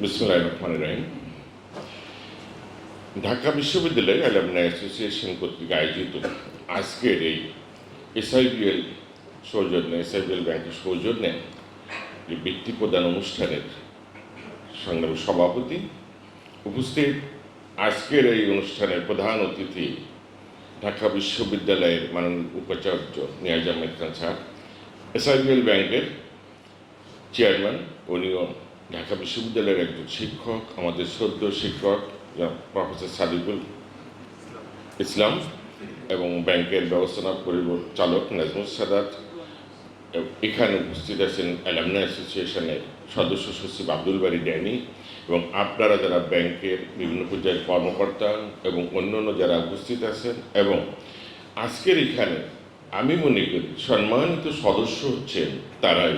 বিসমুল্লাহ রহমান রহিম ঢাকা বিশ্ববিদ্যালয় alumni association কর্তৃক আয়োজিত আজকের এই এসআইবিএল সৌজন্যে, এসআইবিএল ব্যাংকের সৌজন্যে যে বৃত্তি প্রদান অনুষ্ঠানের সংগ্রামী সভাপতি উপস্থিত, আজকের এই অনুষ্ঠানের প্রধান অতিথি ঢাকা বিশ্ববিদ্যালয়ের মাননীয় উপাচার্য নিয়াজ আহমেদ খান স্যার, এসআইবিএল ব্যাংকের চেয়ারম্যান উনিও ঢাকা বিশ্ববিদ্যালয়ের একজন শিক্ষক, আমাদের সদ্য শিক্ষক প্রফেসর সাদিকুল ইসলাম এবং ব্যাংকের ব্যবস্থাপনা পরিচালক নাজমুল সাদাত। এখানে উপস্থিত আছেন অ্যালামনা অ্যাসোসিয়েশনের সদস্য সচিব আব্দুল বাড়ি ড্যানি এবং আপনারা যারা ব্যাংকের বিভিন্ন পর্যায়ের কর্মকর্তা এবং অন্যান্য যারা উপস্থিত আছেন এবং আজকের এখানে আমি মনে করি সম্মানিত সদস্য হচ্ছেন তারাই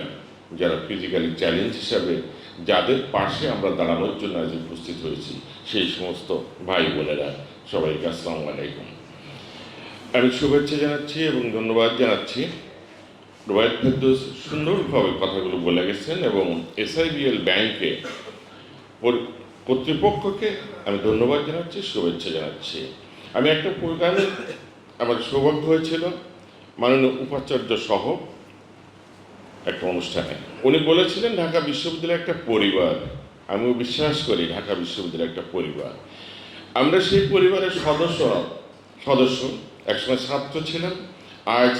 যারা ফিজিক্যালি চ্যালেঞ্জ হিসাবে যাদের পাশে আমরা দাঁড়ানোর জন্য আজ উপস্থিত হয়েছি, সেই সমস্ত ভাই বোনেরা, সবাইকে আসসালামু আলাইকুম। আমি শুভেচ্ছা জানাচ্ছি এবং ধন্যবাদ জানাচ্ছি। রোয়াল ফেরদৌস সুন্দরভাবে কথাগুলো বলে গেছেন এবং এসআইবিএল ব্যাংকে কর্তৃপক্ষকে আমি ধন্যবাদ জানাচ্ছি, শুভেচ্ছা জানাচ্ছি। আমি একটা প্রোগ্রামে আমার সৌভাগ্য হয়েছিল, মাননীয় উপাচার্য সহ একটা অনুষ্ঠানে। উনি বলেছিলেন, ঢাকা বিশ্ববিদ্যালয় একটা পরিবার। আমিও বিশ্বাস করি, ঢাকা বিশ্ববিদ্যালয় একটা পরিবার। আমরা সেই পরিবারের সদস্য সদস্য, একসময় ছাত্র ছিলাম। আজ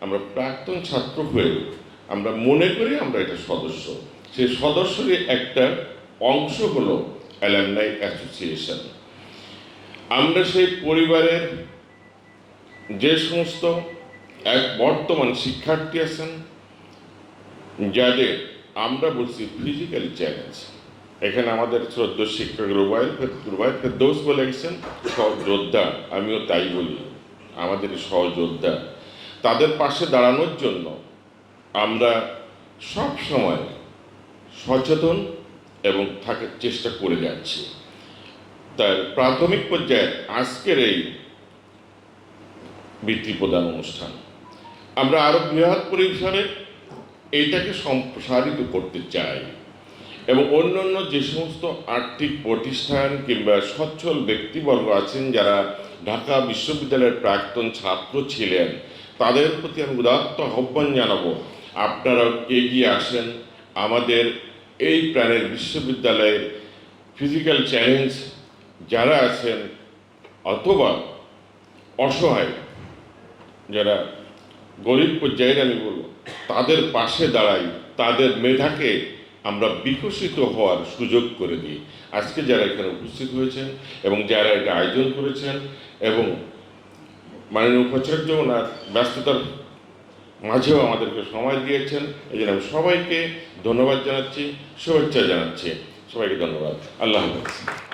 আমরা প্রাক্তন ছাত্র হয়ে আমরা মনে করি আমরা এটা সদস্য। সেই সদস্যেরই একটা অংশ হলো অ্যালামনাই অ্যাসোসিয়েশন। আমরা সেই পরিবারের যে সমস্ত এক বর্তমান শিক্ষার্থী আছেন যাদের আমরা বলছি ফিজিক্যাল চ্যালেঞ্জ এখানে আমাদের শ্রদ্ধ শিক্ষক রুবাইল রুবাইল ফেরদৌস বলে গেছেন সহযোদ্ধা, আমিও তাই বলি, আমাদের সহযোদ্ধা। তাদের পাশে দাঁড়ানোর জন্য আমরা সব সময় সচেতন এবং থাকার চেষ্টা করে যাচ্ছি। তার প্রাথমিক পর্যায়ে আজকের এই বৃত্তি প্রদান অনুষ্ঠান। আমরা আরও বৃহৎ পরিসরে এইটাকে সম্প্রসারিত করতে চাই এবং অন্যান্য যে সমস্ত আর্থিক প্রতিষ্ঠান কিংবা সচ্ছল ব্যক্তিবর্গ আছেন যারা ঢাকা বিশ্ববিদ্যালয়ের প্রাক্তন ছাত্র ছিলেন, তাদের প্রতি আমি উদাত্ত আহ্বান জানাব। আপনারা এগিয়ে আসেন। আমাদের এই প্রাণের বিশ্ববিদ্যালয়ের ফিজিক্যাল চ্যালেঞ্জ, যারা আছেন অথবা অসহায়, যারা গরিব পর্যায়ের আমি বলব তাদের পাশে দাঁড়াই, তাদের মেধাকে আমরা বিকশিত হওয়ার সুযোগ করে দিই। আজকে যারা এখানে উপস্থিত হয়েছেন এবং যারা এটা আয়োজন করেছেন এবং মাননীয় উপাচার্য ওনার ব্যস্ততার মাঝেও আমাদেরকে সময় দিয়েছেন, এই জন্য আমি সবাইকে ধন্যবাদ জানাচ্ছি, শুভেচ্ছা জানাচ্ছি। সবাইকে ধন্যবাদ। আল্লাহ হাফেজ।